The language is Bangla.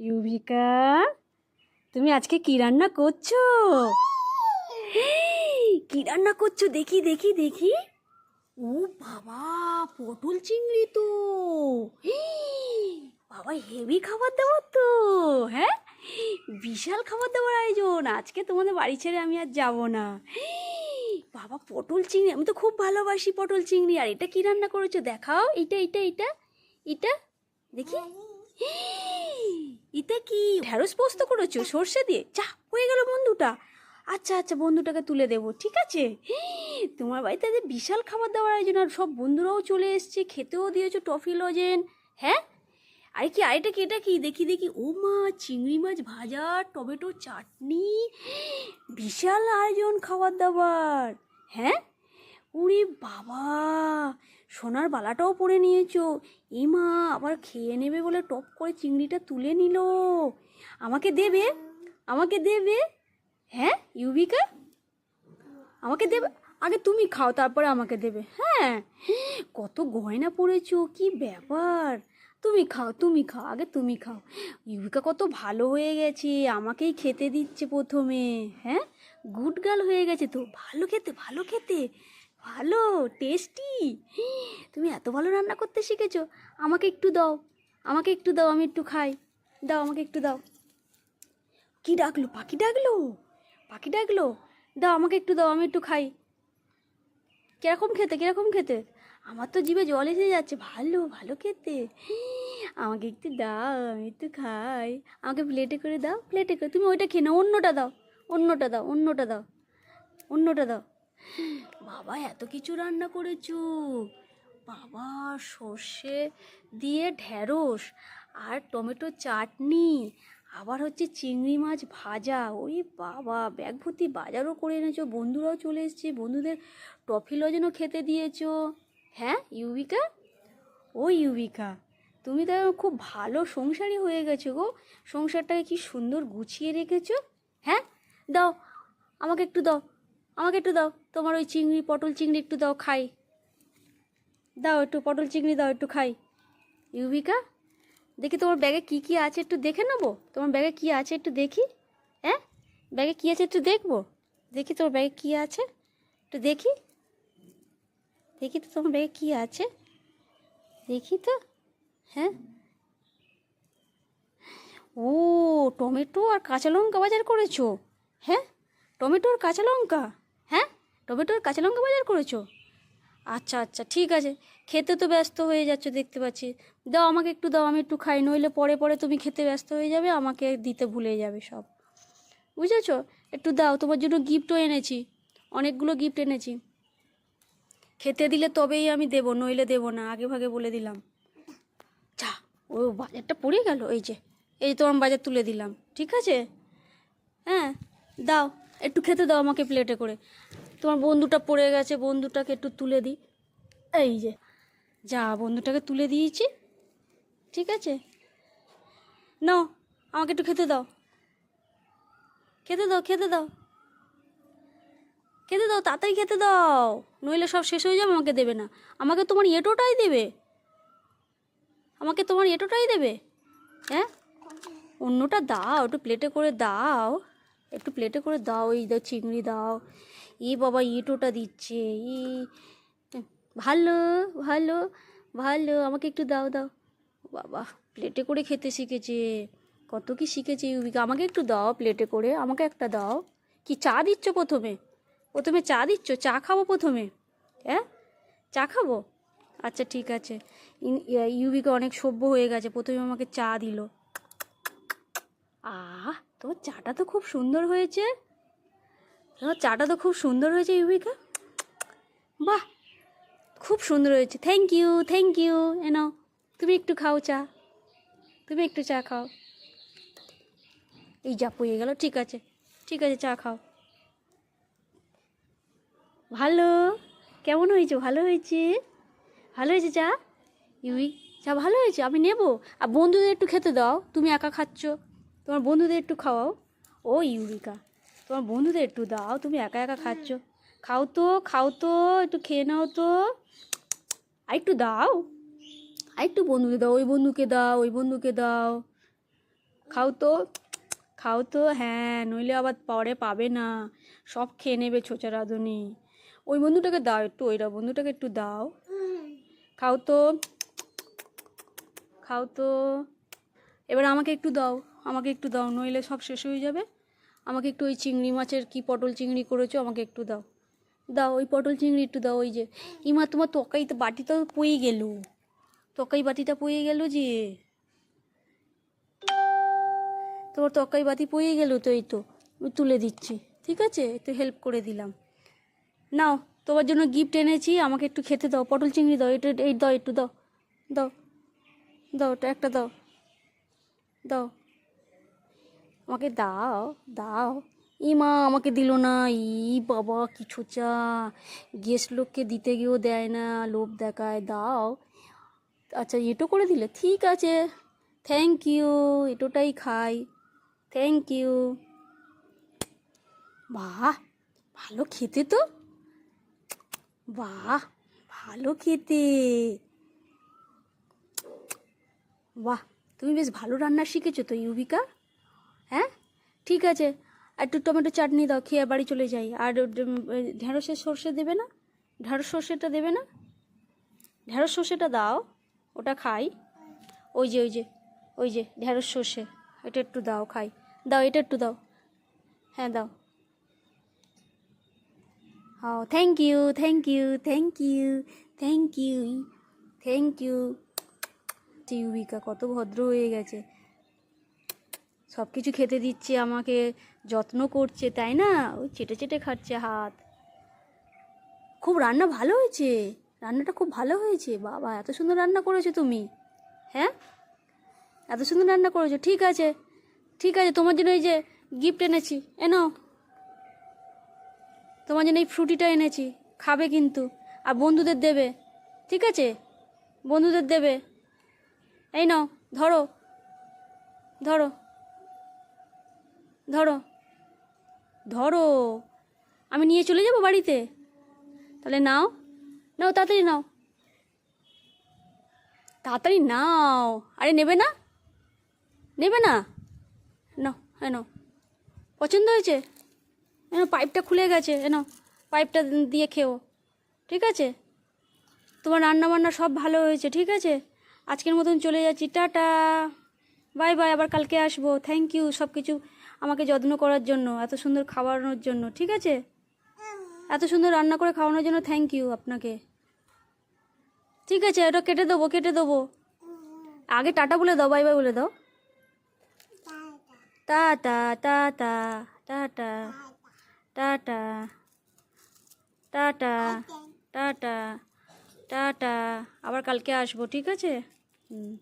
ইউভিকা, তুমি আজকে কি রান্না করছ? কি রান্না করছ? দেখি দেখি দেখি। ও বাবা, পটল চিংড়ি তো। বাবা, হেভি খাবার দাবার তো হ্যাঁ? বিশাল খাবার দাবার আয়োজন। আজকে তোমাদের বাড়ি ছেড়ে আমি আর যাব না। বাবা, পটল চিংড়ি, আমি তো খুব ভালোবাসি পটল চিংড়ি। আর এটা কি রান্না করেছ? দেখাও। এটা এটা এটা এটা। দেখি। এটা কি ঢ্যাঁড়স পোস্ত করেছ? সর্ষে দিয়ে? চা হয়ে গেল বন্ধুটা। আচ্ছা আচ্ছা বন্ধুটাকে তুলে দেবো, ঠিক আছে? তোমার বাড়িতে যে বিশাল খাবার দাবার আয়োজন, আর সব বন্ধুরাও চলে এসছে, খেতেও দিয়েছ টফি লজেন হ্যাঁ? আর কি, আরেটা কি, এটা কি? দেখি দেখি, ও মা, চিংড়ি মাছ ভাজা, টমেটো চাটনি বিশাল আয়োজন খাবার দাবার হ্যাঁ? ওরে বাবা, সোনার বালাটাও পরে নিয়েছো। এ মা, আবার খেয়ে নেবে বলে টপ করে চিংড়িটা তুলে নিল। আমাকে দেবে? আমাকে দেবে? হ্যাঁ ইউবিকা? আমাকে দেবে? আগে তুমি খাও, তারপরে আমাকে দেবে। হ্যাঁ কত গয়না পরেছো, কি ব্যাপার? তুমি খাও তুমি খাও, আগে তুমি খাও। ইউবিকা কত ভালো হয়ে গেছে, আমাকেই খেতে দিচ্ছে প্রথমে। হ্যাঁ গুড গার্ল হয়ে গেছে তো, ভালো খেতে ভালো খেতে। ভালো টেস্টি তুমি এত ভালো রান্না করতে শিখেছো। আমাকে একটু দাও, আমাকে একটু দাও, আমি একটু খাই। দাও, আমাকে একটু দাও। কি ডাকলো? পাখি ডাকলো? পাখি ডাকলো? দাও, আমাকে একটু দাও, আমি একটু খাই। কীরকম খেতে কীরকম খেতে? আমার তো জিভে জল এসে যাচ্ছে। ভালো ভালো খেতে। আমাকে একটু দাও, আমি একটু খাই। আমাকে প্লেটে করে দাও প্লেটে করে। তুমি ওইটা খেয়ে নাও, অন্যটা দাও। অন্যটা দাও অন্যটা দাও। অন্যটা দাও। বাবা এত কিছু রান্না করেছ। বাবা সর্ষে দিয়ে ঢ্যাঁড়স আর টমেটো চাটনি আবার হচ্ছে চিংড়ি মাছ ভাজা। ওই বাবা ব্যাগ ভর্তি বাজারও করে এনেছো বন্ধুরাও চলে এসছে বন্ধুদের টফি লজেনও খেতে দিয়েছ। হ্যাঁ ইউবিকা? ও ইউবিকা। তুমি তো খুব ভালো সংসারী হয়ে গেছো গো। সংসারটাকে কি সুন্দর গুছিয়ে রেখেছো? হ্যাঁ দাও আমাকে একটু দাও। আমাকে একটু দাও, তোমার ওই চিংড়ি, পটল চিংড়ি একটু দাও, খাই। দাও একটু, পটল চিংড়ি দাও, একটু খাই। ইউবিকা দেখি তোমার ব্যাগে কি কি আছে, একটু দেখে নেব? তোমার ব্যাগে কি আছে একটু দেখি হ্যাঁ? ব্যাগে কি আছে একটু দেখব? দেখি তোমার ব্যাগে কি আছে, একটু দেখি। দেখি তো তোমার ব্যাগে কি আছে, দেখি তো হ্যাঁ? ও, টমেটো আর কাঁচা লঙ্কা বাজার করেছ হ্যাঁ? টমেটো আর কাঁচা লঙ্কা? হ্যাঁ? টমেটোর কাঁচা লঙ্কা বাজার করেছ? আচ্ছা আচ্ছা ঠিক আছে। খেতে তো ব্যস্ত হয়ে যাচ্ছ দেখতে পাচ্ছি। দাও আমাকে একটু দাও আমি একটু খাই। নইলে পরে পরে তুমি খেতে ব্যস্ত হয়ে যাবে আমাকে দিতে ভুলে যাবে সব। বুঝেছ? একটু দাও তোমার জন্য গিফটও এনেছি। অনেকগুলো গিফট এনেছি। খেতে দিলে তবেই আমি দেবো নইলে দেবো না আগে ভাগে বলে দিলাম। যা ও বাজারটা পড়ে গেল এই যে এই যে তোমার বাজার তুলে দিলাম ঠিক আছে? হ্যাঁ দাও। একটু খেতে দাও আমাকে প্লেটে করে। তোমার বন্ধুটা পড়ে গেছে, বন্ধুটাকে একটু তুলে দিই। এই যে, যা বন্ধুটাকে তুলে দিয়েছি, ঠিক আছে? নাও, আমাকে একটু খেতে দাও। খেতে দাও খেতে দাও। খেতে দাও, তাড়াতাড়ি খেতে দাও। নইলে সব শেষ হয়ে যাবে, আমাকে দেবে না। আমাকে তোমার এটোটাই দেবে। আমাকে তোমার এটোটাই দেবে। হ্যাঁ? অন্যটা দাও, একটু প্লেটে করে দাও। একটু প্লেটে করে দাও, এই দাও, চিংড়ি দাও। এ বাবা, এটোটা দিচ্ছে ই ভালো ভালো ভালো, আমাকে একটু দাও দাও। বাবা প্লেটে করে খেতে শিখেছে, কত কি শিখেছে ইউবিকা আমাকে একটু দাও প্লেটে করে, আমাকে একটা দাও। কি চা দিচ্ছ প্রথমে? প্রথমে চা দিচ্ছ? চা খাব প্রথমে? হ্যাঁ? চা খাব? আচ্ছা ঠিক আছে। ইউবিকা অনেক সভ্য হয়ে গেছে, প্রথমে আমাকে চা দিল। আহ! তোমার চাটা তো খুব সুন্দর হয়েছে। চাটা তো খুব সুন্দর হয়েছে ইউবিকা বাহ, খুব সুন্দর হয়েছে। থ্যাংক ইউ থ্যাংক ইউ এনাও। তুমি একটু খাও চা। তুমি একটু চা খাও। এই যা পুয়ে গেল, ঠিক আছে। ঠিক আছে, চা খাও। ভালো? কেমন হয়েছে? ভালো হয়েছে? ভালো হয়েছে চা? ইউই চা ভালো হয়েছে? আমি নেব। আর বন্ধুদের একটু খেতে দাও। তুমি একা খাচ্ছ। তোমার বন্ধুদের একটু খাওয়াও। ও, ইউরিকা। তোমার বন্ধুদের একটু দাও, তুমি একা একা খাচ্ছ। খাও তো খাও তো, একটু খেয়ে নাও তো। আর একটু দাও। আর একটু বন্ধুকে দাও, ওই বন্ধুকে দাও, ওই বন্ধুকে দাও। খাও তো খাও তো হ্যাঁ নইলে আবার পরে পাবে না। সব খেয়ে নেবে ছোচা রাঁধুনি। ওই বন্ধুটাকে দাও একটু ওইটা বন্ধুটাকে একটু দাও। খাও তো খাও তো। এবার আমাকে একটু দাও। আমাকে একটু দাও, নইলে সব শেষ হয়ে যাবে। আমাকে একটু ওই চিংড়ি মাছের কি পটল চিংড়ি করেছ, আমাকে একটু দাও। দাও, ওই পটল চিংড়ি একটু দাও, ওই যে। ইমা, তোমার তরকারি তো বাটিটা পয়ে গেল। তরকারি বাটিটা পয়ে গেল যে। তোমার তরকারি বাতি পয়ে গেল তো, এই তো। তুলে দিচ্ছি, ঠিক আছে? তো হেল্প করে দিলাম। নাও, তোমার জন্য গিফট এনেছি, আমাকে একটু খেতে দাও। পটল চিংড়ি দাও, এটা, এই দাও, একটু দাও। দাও দাও একটা দাও। দাও। আমাকে দাও দাও। ই মা আমাকে দিল না। ই বাবা কিছু চা গেস্ট লোককে দিতে গিয়েও দেয় না, লোভ দেখায়। দাও। আচ্ছা এটো করে দিলে। ঠিক আছে। থ্যাংক ইউ এটোটাই খাই। থ্যাংক ইউ বাহ, ভালো খেতে তো। বাহ, ভালো খেতে। বাহ, তুমি বেশ ভালো রান্না শিখেছো তো, ইউবিকা? হ্যাঁ? ঠিক আছে। একটু টমেটো চাটনি দাও খেয়ে বাড়ি চলে যাই। আর উম, ঢেঁড়সের সর্ষে দেবে না? ঢেঁড়স সর্ষেটা দেবে না? ঢেঁড়স সর্ষেটা দাও ওটা খাই। ওই যে ওই যে ওই যে ঢেঁড়স সর্ষে এটা একটু দাও খাই। দাও এটা একটু দাও। হ্যাঁ দাও। হ্যাঁ thank you thank you thank you thank you thank you ইউবিকা কত ভদ্র হয়ে গেছে। সব কিছু খেতে দিচ্ছে, আমাকে যত্ন করছে, তাই না? ওই চেটে চেটে খাচ্ছে হাত। খুব রান্না ভালো হয়েছে? রান্নাটা খুব ভালো হয়েছে? বাবা, এত সুন্দর রান্না করেছ তুমি। হ্যাঁ? এত সুন্দর রান্না করেছ, ঠিক আছে। ঠিক আছে, তোমার জন্য এই যে গিফট এনেছি। এ নাও। তোমার জন্য এই ফ্রুটিটা এনেছি। খাবে কিন্তু। আর বন্ধুদের দেবে। ঠিক আছে? বন্ধুদের দেবে। এই নাও, ধরো। ধরো। ধরো। ধরো। আমি নিয়ে চলে যাব বাড়িতে? তাহলে নাও। নাও, তাড়াতাড়ি নাও। তাড়াতাড়ি নাও। আরে নেবে না? নেবে না? নাও হ্যাঁ নাও। পছন্দ হয়েছে? এনো পাইপটা খুলে গেছে। এনো পাইপটা দিয়ে খেও। ঠিক আছে? তোমার রান্না বান্না সব ভালো হয়েছে, ঠিক আছে? আজকের মতন চলে যাচ্ছি, টাটা। বাই বাই, আবার কালকে আসব। থ্যাংক ইউ সব কিছু আমাকে যত্ন করার জন্য, এত সুন্দর খাওয়ানোর জন্য, ঠিক আছে? এত সুন্দর রান্না করে খাওয়ানোর জন্য থ্যাংক ইউ আপনাকে। ঠিক আছে, এটা কেটে দেবো কেটে দেবো। আগে টাটা বলে দাও বাই বাই বলে দাও। টাটা টাটা টাটা টাটা টাটা টাটা টাটা। আবার কালকে আসব, ঠিক আছে? হুম।